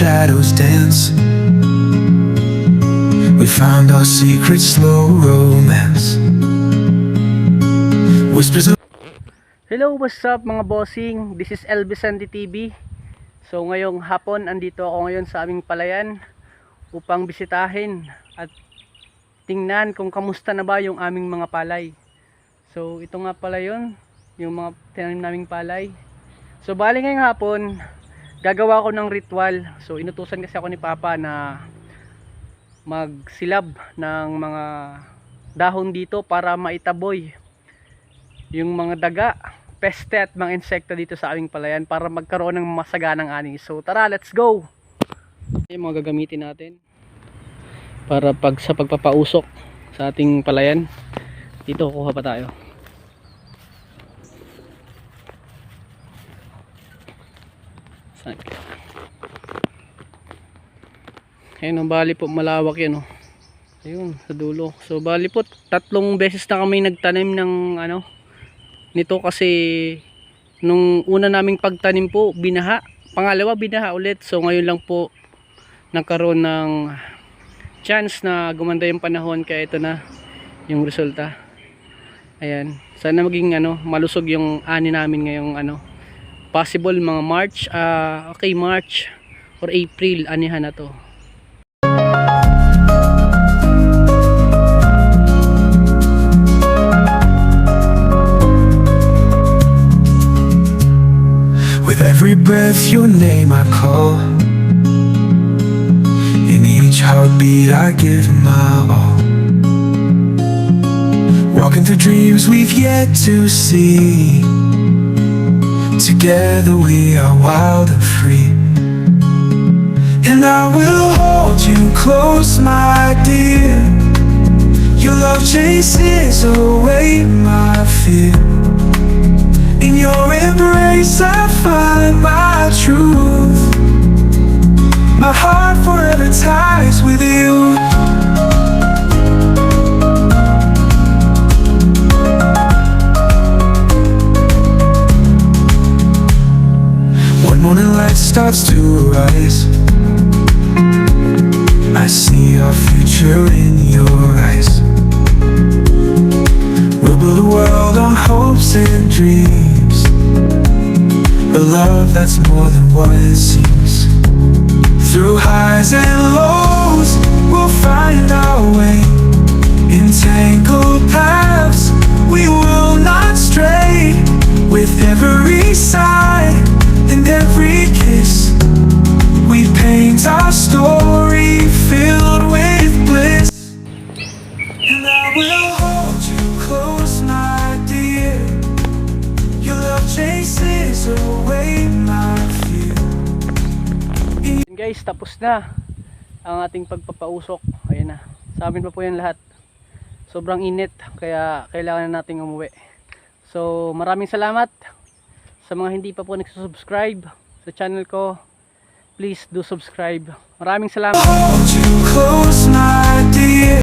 shadows dance. We found our secret slow romance. Whispers of Hello, what's up mga bossing? This is El Vicente TV. So ngayong hapon, andito ako ngayon sa aming palayan upang bisitahin at tingnan kung kamusta na ba yung aming mga palay. So ito nga pala yun, yung mga tinanim naming palay. So bali ngayong hapon, gagawa ko ng ritual. So inutusan kasi ako ni Papa na magsilab ng mga dahon dito para maitaboy yung mga daga, peste at mga insekto dito sa aming palayan para magkaroon ng masaganang ani. So tara, let's go! Yung mga gagamitin natin para pag sa pagpapausok sa ating palayan. Dito kuha pa tayo. Ka? Ayun, oh, bali po malawak yan oh. Ayun, sa dulo. So bali po tatlong beses na kami nagtanim ng ano nito kasi nung una naming pagtanim po binaha pangalawa binaha ulit so ngayon lang po nagkaroon ng chance na gumanda yung panahon kaya ito na yung resulta ayan sana maging ano malusog yung ani namin ngayong ano possible mga March ah okay March or April anihan na to With every breath, your name I call. In each heartbeat, I give my all. Walking through dreams we've yet to see. Together we are wild and free. And I will hold you close, my dear. Your love chases away my fear. In your embrace I find my truth My heart forever ties with you Light starts to rise I see our future in your eyes We'll build a world on hopes and dreams. A love that's more than what it seems. Through highs and lows, our story filled with bliss. And I will hold you close, my dear. Your love chases away my fear. Guys, tapos na ang ating pagpapausok. Ayan na. Sa amin pa po yan lahat. Sobrang init, kaya kailangan na nating umuwi. So, maraming salamat sa mga hindi pa po nagsusubscribe sa channel ko. Please do subscribe. Maraming salamat.